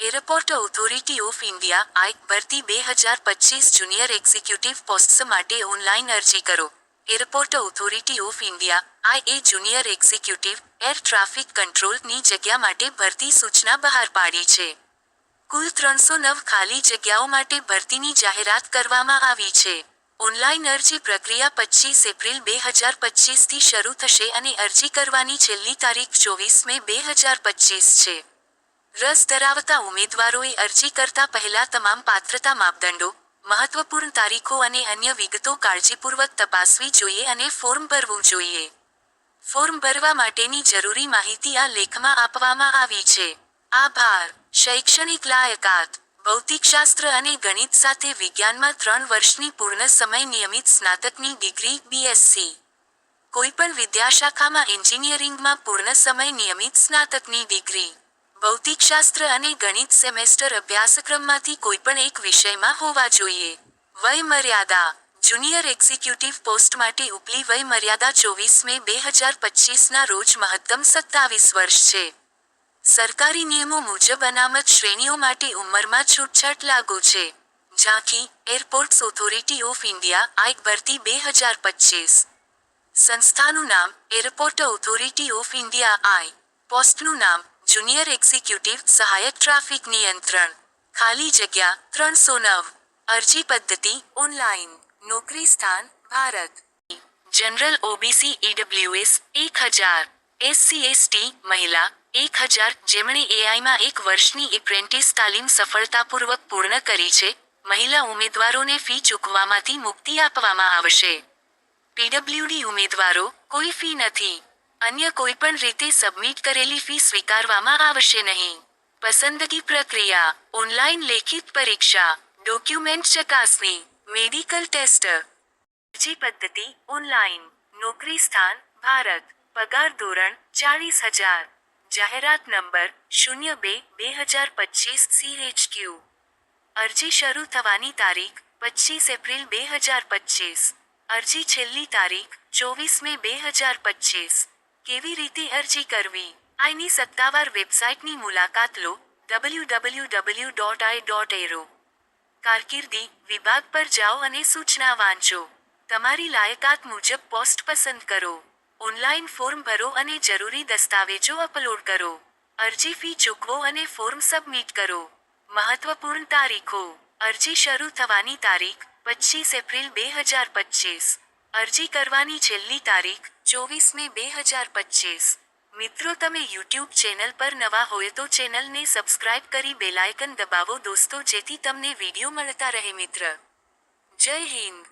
Airport authority of India આઈક ભરતી બે હજાર પચીસ જુનિયર એક્ઝિક્યુટિવ પોસ્ટ્સ માટે ઓનલાઈન અરજી કરો. Airport authority of India I A junior executive air traffic કંટ્રોલની જગ્યા માટે ભરતી સૂચના બહાર પાડી છે. કુલ ત્રણસો નવ ખાલી જગ્યાઓ માટે ભરતીની જાહેરાત કરવામાં આવી છે. ઓનલાઈન અરજી પ્રક્રિયા પચીસ એપ્રિલ બે હજાર પચીસથી શરૂ થશે અને અરજી કરવાની છેલ્લી તારીખ ચોવીસ મે બે હજાર પચીસ છે. રસ ધરાવતા ઉમેદવારોએ અરજી કરતા પહેલા તમામ પાત્રતા માપદંડો, મહત્વપૂર્ણ તારીખો અને અન્ય વિગતો કાળજીપૂર્વક તપાસવી જોઈએ અને ફોર્મ ભરવું જોઈએ. ફોર્મ ભરવા માટેની જરૂરી માહિતી આ લેખમાં આપવામાં આવી છે. આભાર. શૈક્ષણિક લાયકાત, ભૌતિકશાસ્ત્ર અને ગણિત સાથે વિજ્ઞાનમાં ત્રણ વર્ષની પૂર્ણ સમય નિયમિત સ્નાતકની ડિગ્રી બીએસસી કોઈપણ વિદ્યાશાખામાં એન્જિનિયરિંગમાં પૂર્ણ સમય નિયમિત સ્નાતકની ડિગ્રી. ભૌતિકશાસ્ત્ર અને ગણિત સેમેસ્ટર અભ્યાસક્રમમાંથી કોઈપણ એક વિષયમાં હોવા જોઈએ. વય મર્યાદા જુનિયર એક્ઝિક્યુટિવ પોસ્ટ માટે ઉપલી વય મર્યાદા ચોવીસ મે બે હજાર પચીસના રોજ મહત્તમ સત્તાવીસ વર્ષ છે. સરકારી નિયમો મુજબ અનામત શ્રેણીઓ માટે ઉંમરમાં છૂટછાટ લાગુ છે. ઝાંખી, એરપોર્ટ્સ ઓથોરિટી ઓફ ઇન્ડિયા, આઈક ભરતી બે હજાર પચીસ. સંસ્થાનું નામ, airport authority of India, I. પોસ્ટનું નામ જુનિયર એક્ઝિક્યુટિવ સહાયક ટ્રાફિક નિયંત્રણ. ખાલી જગ્યા ત્રણસો નવ. અરજી પદ્ધતિ ઓનલાઈન. નોકરી સ્થાન ભારત. જનરલ ઓબીસી ઈડબ્લ્યુએસ એક હજાર. એસસી એસટી મહિલા એક હજાર જેમણે એઆઈમાં એક વર્ષની એપ્રેન્ટિસ તાલીમ સફળતાપૂર્વક પૂર્ણ કરી છે, મહિલા ઉમેદવારોને ફી ચૂકવામાંથી મુક્તિ આપવામાં આવશે. પીડબ્લ્યુડી ઉમેદવારો કોઈ ફી નથી. અન્ય કોઈપણ રીતે સબમિટ કરેલી ફી સ્વીકારવામાં આવશે નહીં. પસંદગી પ્રક્રિયા ઓનલાઈન લેખિત પરીક્ષા ડોક્યુમેન્ટ ચકાસણી મેડિકલ ટેસ્ટ અરજી પદ્ધતિ ઓનલાઈન નોકરી સ્થાન, ભારત, પગાર ધોરણ ચાળીસ હજાર. જાહેરાત નંબર, શૂન્ય બે બે હજાર પચીસ સીએચક્યુ અરજી શરૂ થવાની તારીખ, પચીસ એપ્રિલ બે હજાર પચીસ. અરજી છેલ્લી તારીખ, ચોવીસ મે બે હજાર પચીસ. કેવી રીતે અરજી કરવી? આઈની સત્તાવાર વેબસાઇટની મુલાકાત લો W W W dot I dot aero કારકિર્દી, વિભાગ પર જાઓ અને સૂચના વાંચો. તમારી લાયકાત મુજબ પોસ્ટ પસંદ કરો. ઓનલાઈન ફોર્મ ભરો અને જરૂરી દસ્તાવેજો અપલોડ કરો. અરજી ફી ચૂકવો અને ફોર્મ સબમિટ કરો. મહત્વપૂર્ણ તારીખો. અરજી શરૂ થવાની તારીખ પચીસ એપ્રિલ બે હજાર પચીસ અરજી કરવાની છેલ્લી તારીખ ચોવીસ મે બે હજાર પચીસ. મિત્રો, તમે યુટ્યુબ ચેનલ પર નવા હોય તો ચેનલને સબસ્ક્રાઇબ કરી બેલાયકન દબાવો દોસ્તો, જેથી તમને વીડિયો મળતા રહે મિત્ર. જય હિન્દ.